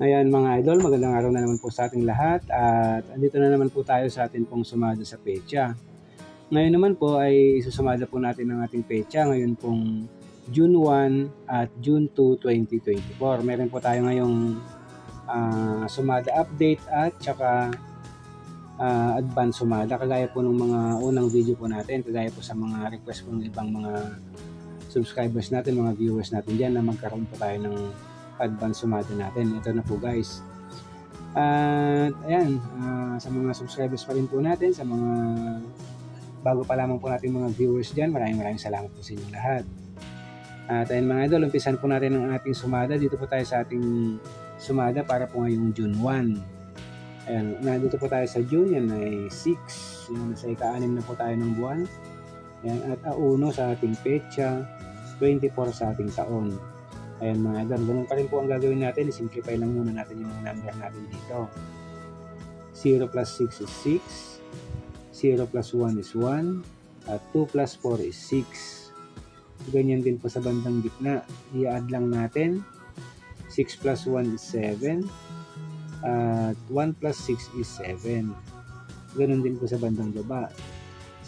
Ayan mga idol, magandang araw na naman po sa ating lahat at andito na naman po tayo sa atin pong sumada sa pecha. Ngayon naman po ay isusumada po natin ang ating pecha ngayon pong June 1 at June 2, 2024. Meron po tayo ngayong ah, sumada update at saka ah, advance sumada kagaya po ng mga unang video po natin, kagaya po sa mga request po ng ibang mga subscribers natin, mga viewers natin dyan na magkaroon po tayo ng advance sumada natin. Ito na po guys. At ayan, ah, sa mga subscribers pa rin po natin, sa mga bago pa lamang po natin mga viewers dyan, maraming maraming salamat po sa inyong lahat. At ayan mga idol, umpisan po natin ang ating sumada. Dito po tayo sa ating sumada para po ngayong June 1. Ayan, nandito po tayo sa June, yan ay 6. Yan, nasa ika-anim na po tayo ng buwan. Ayan, at auno sa ating petsa, 24 sa ating taon. Ayan mga idol, ganun pa rin po ang gagawin natin. I-simplify lang muna natin yung number natin dito. 0 plus 6 is 6. 0 plus 1 is 1. At 2 plus 4 is 6. Ganyan din po sa bandang gitna. I-add lang natin. 6 plus 1 is 7. At 1 plus 6 is 7. Ganun din po sa bandang baba.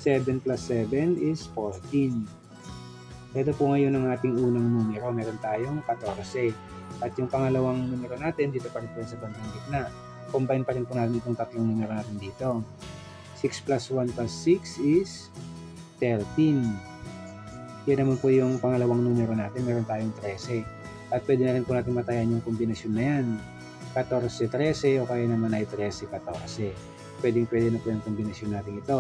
7 plus 7 is 14. Ito po ngayon ang ating unang numero. Meron tayong 14. At yung pangalawang numero natin, dito pa rin po sa bandang gitna. Combine pa rin po natin itong tatlong numero natin dito. 6 plus 1 plus 6 is 13. Yan naman po yung pangalawang numero natin. Meron tayong 13. At pwede na rin po natin matayan yung kombinasyon na yan. 14-13 o kaya naman ay 13-14. Pwedeng pwede na po yung kombinasyon natin ito.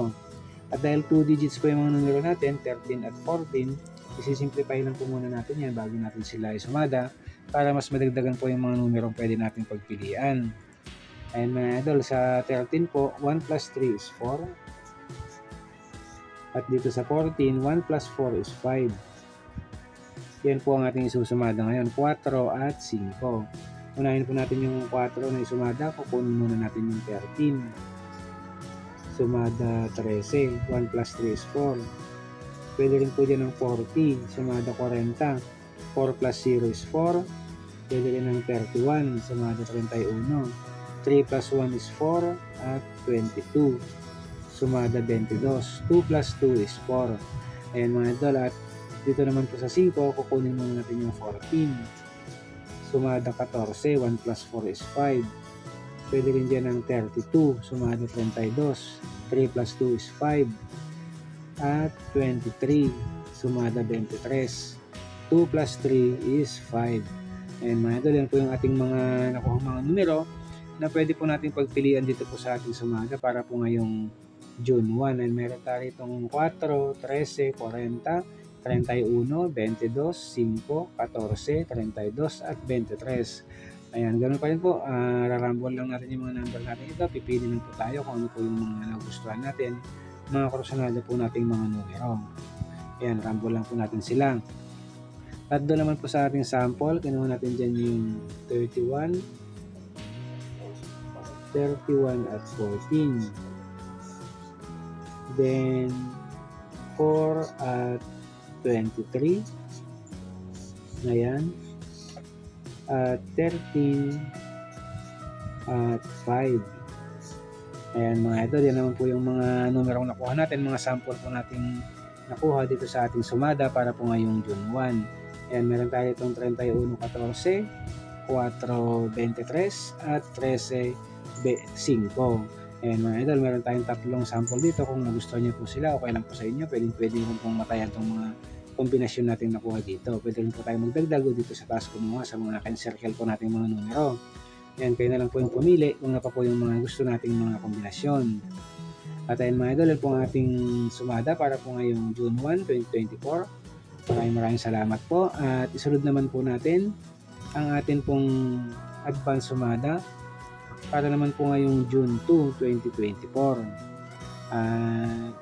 At dahil 2 digits po yung mga numero natin, 13 at 14, isi-simplify lang po muna natin yan bago natin sila isumada para mas madagdagan po yung mga numero pwede natin pagpilian. Ayan mga idol, sa 13 po, 1 plus 3 is 4. At dito sa 14, 1 plus 4 is 5. Yan po ang ating isusumada ngayon, 4 at 5. Unahin po natin yung 4 na isumada, kukunin muna natin yung 13. Sumada 13, 1 plus 3 is 4. Pwede rin po dyan ng 40, sumada 40. 4 plus 0 is 4. Pwede rin ng 31, sumada 31. 3 plus 1 is 4 at 22. Sumada 22. 2 plus 2 is 4. Ayan mga idol at dito naman po sa 5, kukunin muna natin yung 14. Sumada 14, 1 plus 4 is 5. Pwede rin dyan ng 32, sumada 32. 3 plus 2 is 5 at 23 sumada 23 2 plus 3 is 5 and mga idol yan po yung ating mga nakuha mga numero na pwede po natin pagpilian dito po sa ating sumada para po ngayong June 1 and meron tayo itong 4, 13, 40 31, 22, 5, 14, 32 at 23 Ayan, ganun pa rin po. Uh, rarambol lang natin yung mga number natin ito. Pipili lang po tayo kung ano po yung mga nagustuhan natin mga kursunada po nating mga numero. Ayan, rumble lang po natin sila. At doon naman po sa ating sample, kinuha natin dyan yung 31, 31 at 14. Then, 4 at 23. Ayan. At 13 at 5. Ayan mga idol, yan naman po yung mga numerong nakuha natin, mga sample po nating nakuha dito sa ating sumada para po ngayong June 1. Ayan, meron tayo itong 31.14, 4.23 at 13.5. Ayan mga idol, meron tayong tatlong sample dito. Kung nagustuhan niyo po sila, okay lang po sa inyo. Pwede, pwede rin pong matayan itong mga kombinasyon natin nakuha dito. Pwede rin po tayo magdagdag dito sa task kumuha sa mga circle po natin mga numero. Yan, kayo na lang po yung pumili kung na pa po yung mga gusto nating mga kombinasyon. At ayun mga idol, po ang ating sumada para po ngayong June 1, 2024. Maraming maraming salamat po. At isunod naman po natin ang atin pong advance sumada para naman po ngayong June 2, 2024. At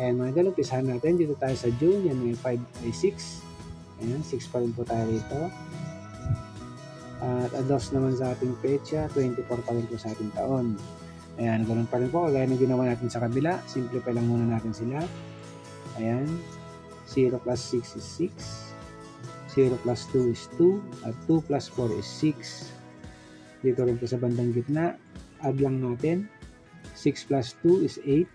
ayan mga idol, umpisahan natin. Dito tayo sa June. Yan may 5 ay 6. Ayan, 6 pa rin po tayo rito. At ados naman sa ating pecha, 24 pa rin po sa ating taon. Ayan, ganun pa rin po. Kagaya ng ginawa natin sa kabila. Simplify lang muna natin sila. Ayan. 0 plus 6 is 6. 0 plus 2 is 2. At 2 plus 4 is 6. Dito rin po sa bandang gitna, add lang natin. 6 plus 2 is 8.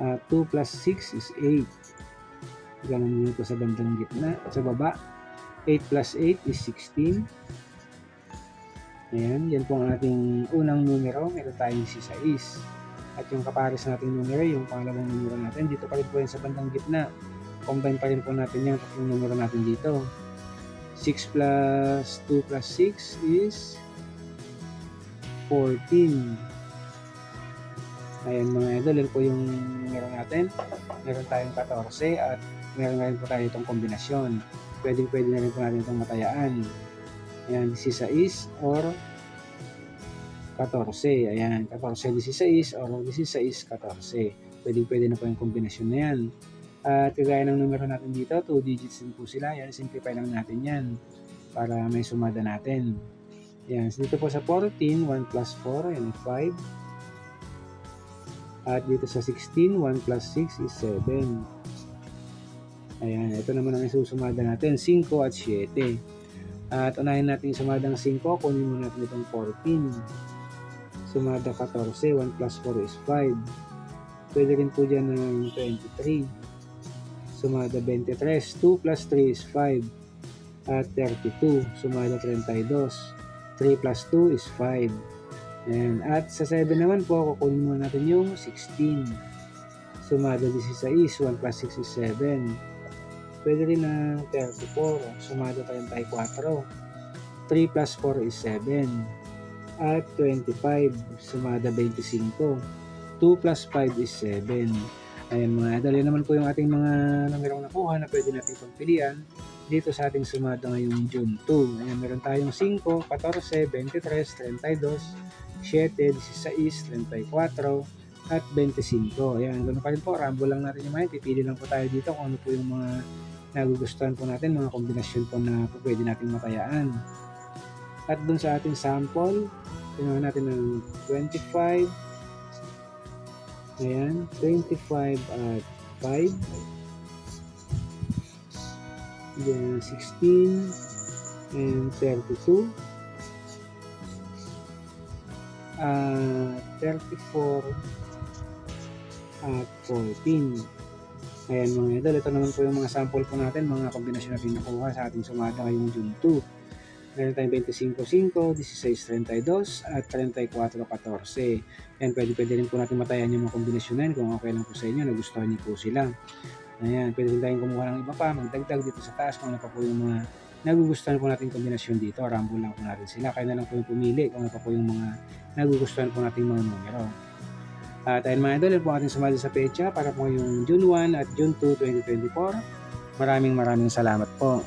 Uh, 2 plus 6 is 8. Ganun din po sa bandang gitna. Sa baba, 8 plus 8 is 16. Ayan, yan po ang ating unang numero. Meron tayong si 6. At yung kapares nating numero, yung pangalawang numero natin, dito pa rin po yan sa bandang gitna. Combine pa rin po natin yung tatlong numero natin dito. 6 plus 2 plus 6 is 14. Ayan mga idol, yan po yung numero natin. Meron tayong 14 at meron na rin po tayo itong kombinasyon. Pwede pwede na rin po natin itong matayaan. Ayan, 16 or 14. Ayan, 14, 16 or 16, 14. Pwede pwede na po yung kombinasyon na yan. At kagaya ng numero natin dito, 2 digits din po sila. Yan, simplify lang natin yan para may sumada natin. Yan, so dito po sa 14, 1 plus 4, yan 5. At dito sa 16, 1 plus 6 is 7. Ayan, ito naman ang isusumada natin, 5 at 7. At unahin natin sumadang 5, kunin mo natin itong 14. Sumada 14, 1 plus 4 is 5. Pwede rin po dyan ng 23. Sumada 23, 2 plus 3 is 5. At 32, sumada 32. 3 plus 2 is 5. Ayan. At sa 7 naman po, kukunin muna natin yung 16. Sumada 16, 1 plus 6 is 7. Pwede rin ng 34, sumada 34. 3 plus 4 is 7. At 25, sumada 25. 2 plus 5 is 7. Ayan mga idol, yan naman po yung ating mga numerong nakuha na pwede natin pagpilian dito sa ating sumada ngayong June 2. Ayan, meron tayong 5, 14, 23, 32, 7, 16, 34, at 25. Ayan, ganoon pa rin po, rambo lang natin yung mga pipili lang po tayo dito kung ano po yung mga nagugustuhan po natin, mga kombinasyon po na po pwede natin matayaan. At dun sa ating sample, pinuha natin ng 25, ayan, 25 at 5, then 16, and 32, uh, 34 at 14. Ayan mga idol, ito naman po yung mga sample po natin, mga kombinasyon na pinakuha sa ating sumada ngayong June 2. Meron tayong 25-5, 16-32 at 34-14. Ayan, pwede, pwede rin po natin matayan yung mga kombinasyon na yun kung okay lang po sa inyo, nagustuhan niyo po sila. Ayan, pwede rin tayong kumuha ng iba pa, magdagdag dito sa taas kung ano pa po yung mga nagugustuhan po natin kombinasyon dito. Rumble lang po natin sila. Kaya na lang po yung pumili kung ano pa po yung mga nagugustuhan po natin mga numero. At ayun mga idol, yun po ating sumali sa pecha para po yung June 1 at June 2, 2024. Maraming maraming salamat po.